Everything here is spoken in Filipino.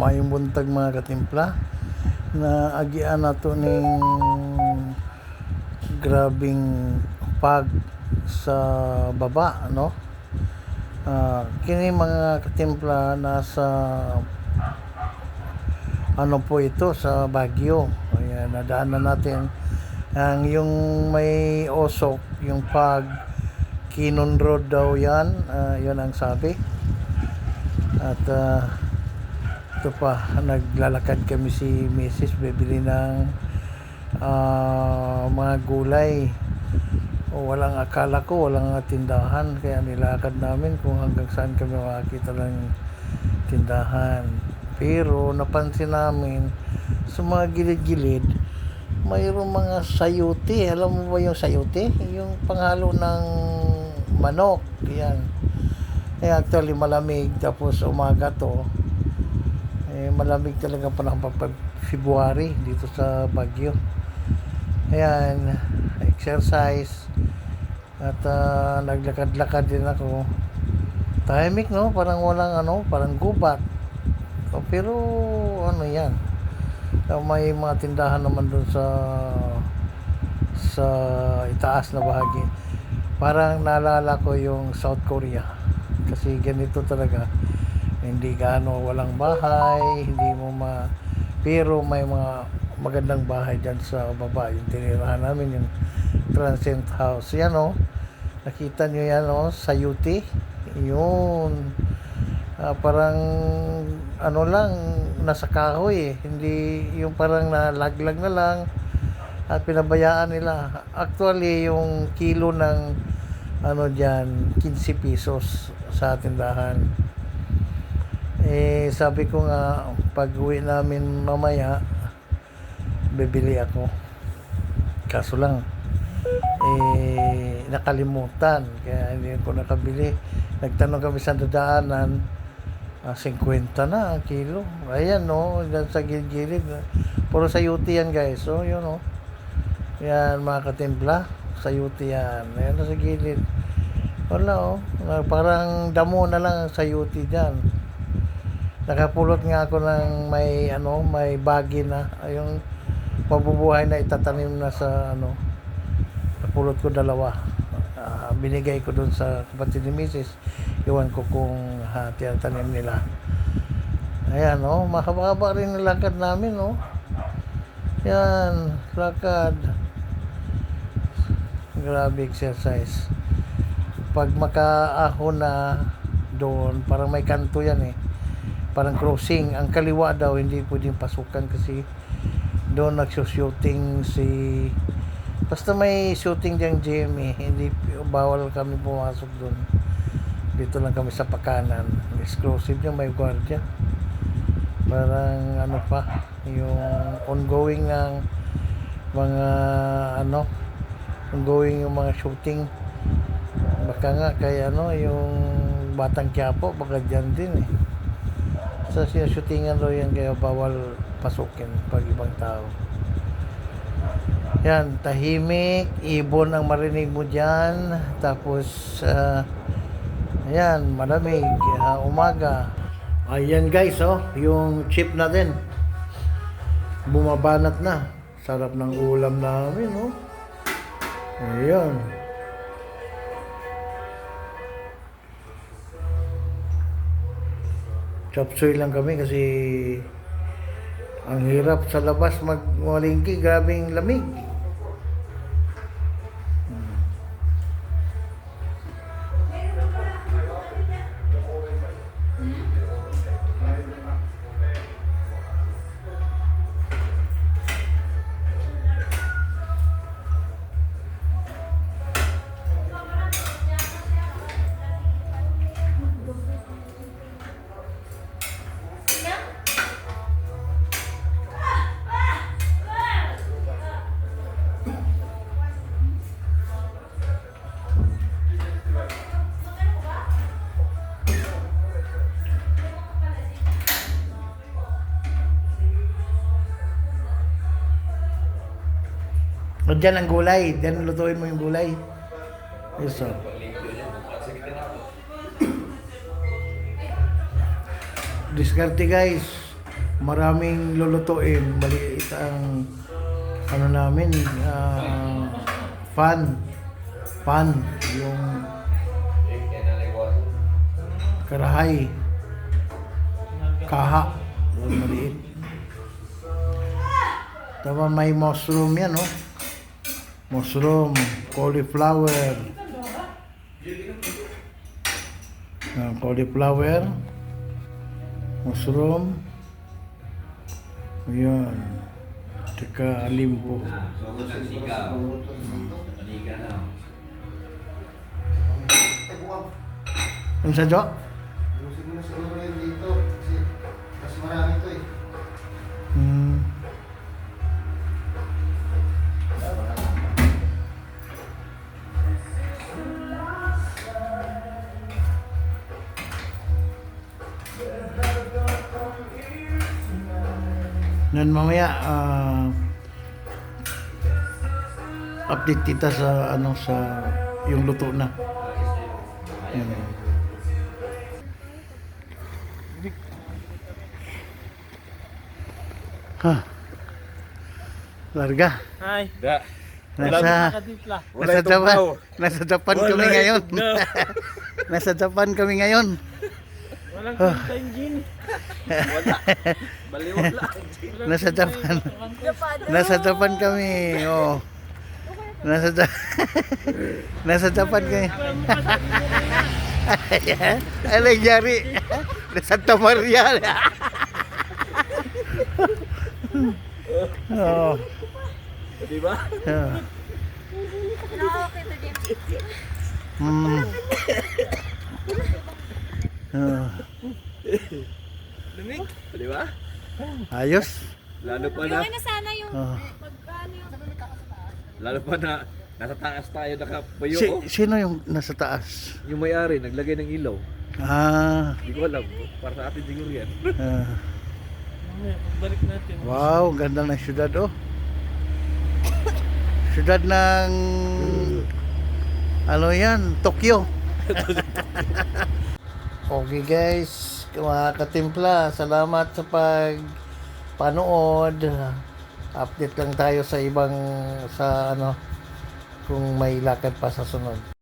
mayong buntag mga katimpla na agian nato ning grabing pag sa baba no Ah, kini mga katimpla nasa ano po ito sa Baguio. Ayan nadaanan natin ang yung may osok yung pag Kinon Road daw yan. Ah, yun ang sabi. At ah, ito pa naglalakad kami si Mrs. bibili ng ah, mga gulay. O walang akala ko walang tindahan kaya nilakad namin kung hanggang saan kami makakita ng tindahan. Pero napansin namin sa mga gilid-gilid mayroong mga sayuti alam mo ba yung sayuti yung panghalo ng manok yan. Eh actually malamig tapos umaga to eh malamig talaga pa ng pag February dito sa Baguio. Ayan exercise. At ah, naglakad-lakad din ako. Tahimik no? Parang walang ano parang gubat. Oh, pero ano yan? Ah, may mga tindahan naman doon sa sa itaas na bahagi. Parang naalala ko yung South Korea. Kasi ganito talaga hindi gaano walang bahay hindi mo ma pero may mga magandang bahay dyan sa baba. Yung tinirahan namin yung transient house. Yan o nakita nyo yan o sa UT yun. Ah, parang ano lang nasa kahoy eh. Hindi yung parang nalaglag na lang at pinabayaan nila. Actually yung kilo ng ano diyan 15 pesos sa tindahan eh sabi ko nga pag uwi namin mamaya bibili ako. Kaso lang eh nakalimutan. Kaya hindi ko nakabili. Nagtanong kami sa dadaanan ah, 50 na kilo. Ayan no sa gilid puro sa UT yan guys. So yun no. Yan mga katimpla sa UT yan. Ayan sa gilid. Wala oh. Parang damo na lang sa UT dyan nakapulot nga ako ng may ano may bagi na yung mabubuhay na itatanim na sa ano napulot ko dalawa Ah, binigay ko doon sa kapatid ni Mrs. Iwan ko kung ha, tinatanim nila. Ayan, oh, mahaba rin ang lakad namin, oh. Yan, lakad. Grabe exercise. Pag makaahon na doon, parang may kanto yan eh. Parang crossing. Ang kaliwa daw, hindi pwedeng pasukan kasi doon nagsushooting si Basta may shooting diyang GMA, hindi bawal kami pumasok doon. Dito lang kami sa pakanan. Exclusive yung may gwardiya. Parang ano pa, yung ongoing ng mga ano, ongoing yung mga shooting. Baka nga kaya ano, yung Batang Quiapo, baka dyan din eh. Sa shootingan daw yan kaya bawal pasukin pag ibang tao. Yan, tahimik, ibon ang marinig mo dyan. Tapos, ah, ayan, malamig, ah, umaga. Ayan guys, oh, yung chip natin. Bumabanat na. Sarap ng ulam namin, oh. Ayan. Chopsoy lang kami kasi ang hirap sa labas magmalingki, grabing lamig. O dyan ang gulay. Dyan lutuin mo yung gulay. Yes, sir. Diskarte guys. maraming lulutuin. Maliit ang ano namin, ah, fan. Pan. Yung karahay. Kaha. Maliit. Tama may mushroom yan, no? Mushroom, cauliflower. Ah, cauliflower. Mushroom. Ayan. Teka, alimpo. Ano sa Jo? Ayusin mo na siguro yun dito. Kasi mas marami to eh. Nan mamaya ah, update kita sa ano sa yung luto na. Yan. Ha. Larga. Hi. Da. Nasa nasa Japan. Nasa Japan kami ngayon. nasa Japan kami ngayon. Walang kita yung gin. Wala. Baliwala. Nasa Japan. Nasa Japan kami. Oh. Nasa Ja- Nasa Japan kami. Ano nangyari? Nasa Santa Maria. oh. Di ba? Oh. Hmm. Lamig. Di ba? Ayos. Lalo pa na, Yung ano sana yung Oh. magkano yung lalo pa na, nasa taas tayo nakapuyo. Si, oh. sino yung nasa taas? Yung may-ari, naglagay ng ilaw. Ah. Hindi ko alam. Para sa atin siguro yan. ah. Natin. Wow, ganda ng syudad oh. Syudad ng ano yan, Tokyo. okay guys, mga katimpla, salamat sa pag panood. Update lang tayo sa ibang sa ano kung may lakad pa sa sunod.